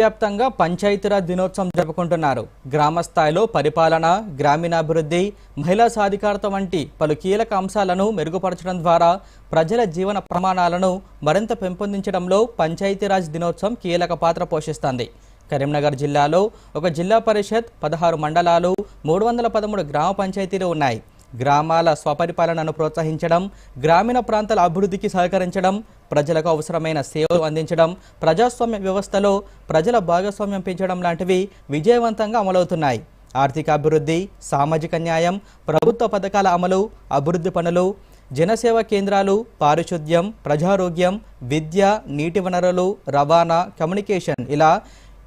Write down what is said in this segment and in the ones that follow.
వ్యాప్తంగా పంచాయతీరాజ్ దినోత్సవం జరుపుకుంటున్నారు. గ్రామ స్థాయిలో పరిపాలన గ్రామీణాభివృద్ధి మహిళా సాధికారత వంటి పలు కీలక అంశాలను మెరుగుపరచడం ద్వారా ప్రజల జీవన ప్రమాణాలను మరింత పెంపొందించడంలో పంచాయతీరాజ్ దినోత్సవం కీలక పాత్ర పోషిస్తోంది. కరీంనగర్ జిల్లాలో ఒక జిల్లా పరిషత్ పదహారు మండలాలు మూడు వందల పదమూడు గ్రామ పంచాయతీలు ఉన్నాయి. గ్రామాల స్వపరిపాలనను ప్రోత్సహించడం గ్రామీణ ప్రాంతాల అభివృద్ధికి సహకరించడం ప్రజలకు అవసరమైన సేవలు అందించడం ప్రజాస్వామ్య వ్యవస్థలో ప్రజల భాగస్వామ్యం పెంచడం లాంటివి విజయవంతంగా అమలవుతున్నాయి. ఆర్థిక అభివృద్ధి సామాజిక న్యాయం ప్రభుత్వ పథకాల అమలు అభివృద్ధి పనులు జనసేవ కేంద్రాలు పారిశుద్ధ్యం ప్రజారోగ్యం విద్య నీటి వనరులు రవాణా కమ్యూనికేషన్ ఇలా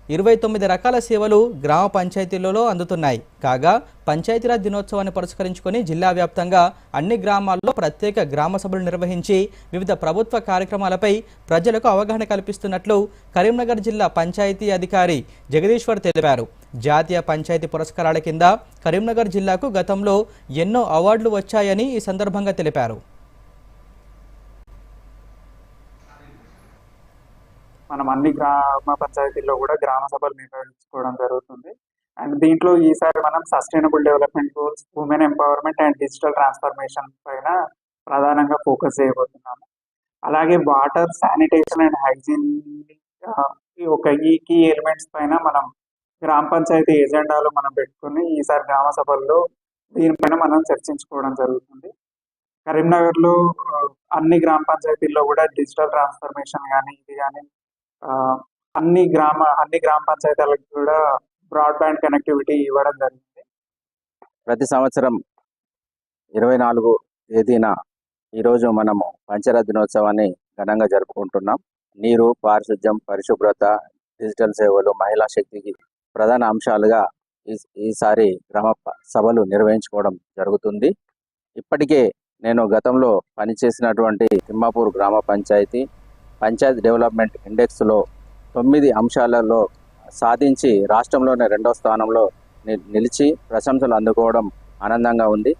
ఇరవై తొమ్మిది రకాల సేవలు గ్రామ పంచాయతీలలో అందుతున్నాయి. కాగా పంచాయతీరాజ్ దినోత్సవాన్ని పురస్కరించుకొని జిల్లా వ్యాప్తంగా అన్ని గ్రామాల్లో ప్రత్యేక గ్రామ సభలు నిర్వహించి వివిధ ప్రభుత్వ కార్యక్రమాలపై ప్రజలకు అవగాహన కల్పిస్తున్నట్లు కరీంనగర్ జిల్లా పంచాయతీ అధికారి జగదీశ్వర్ తెలిపారు. జాతీయ పంచాయతీ పురస్కారాల కింద కరీంనగర్ జిల్లాకు గతంలో ఎన్నో అవార్డులు వచ్చాయని ఈ సందర్భంగా తెలిపారు. మనం అన్ని గ్రామ పంచాయతీల్లో కూడా గ్రామ సభలు నిర్వహించుకోవడం జరుగుతుంది. అండ్ దీంట్లో ఈసారి మనం sustainable development goals women empowerment and digital transformation పైన ప్రధానంగా ఫోకస్ చేయబోతున్నాము. అలాగే వాటర్ శానిటేషన్ అండ్ హైజీన్ ఒక ఈ కీ ఎలిమెంట్స్ పైన మనం గ్రామ పంచాయతీ ఎజెండాలో మనం పెట్టుకుని ఈసారి గ్రామ సభల్లో దీనిపైన మనం చర్చించుకోవడం జరుగుతుంది. కరీంనగర్లో అన్ని గ్రామ పంచాయతీల్లో కూడా డిజిటల్ ట్రాన్స్ఫర్మేషన్ కానీ ఇది కానీ అన్ని గ్రామ అన్ని గ్రామ పంచాయతీలకు కూడా బ్రాడ్బ్యాండ్ కనెక్టివిటీ ఇవ్వడం జరిగింది. ప్రతి సంవత్సరం ఇరవై నాలుగు తేదీన ఈరోజు మనము పంచర దినోత్సవాన్ని ఘనంగా జరుపుకుంటున్నాం. నీరు పారిశుద్ధ్యం పరిశుభ్రత డిజిటల్ సేవలు మహిళా శక్తికి ప్రధాన అంశాలుగా ఈ ఈసారి గ్రామ సభలు నిర్వహించుకోవడం జరుగుతుంది. ఇప్పటికే నేను గతంలో పనిచేసినటువంటి తిమ్మాపూర్ గ్రామ పంచాయతీ పంచాయత్ డెవలప్మెంట్ ఇండెక్స్లో తొమ్మిది అంశాలలో సాధించి రాష్ట్రంలోనే రెండో స్థానంలో ని- నిలిచి ప్రశంసలు అందుకోవడం ఆనందంగా ఉంది.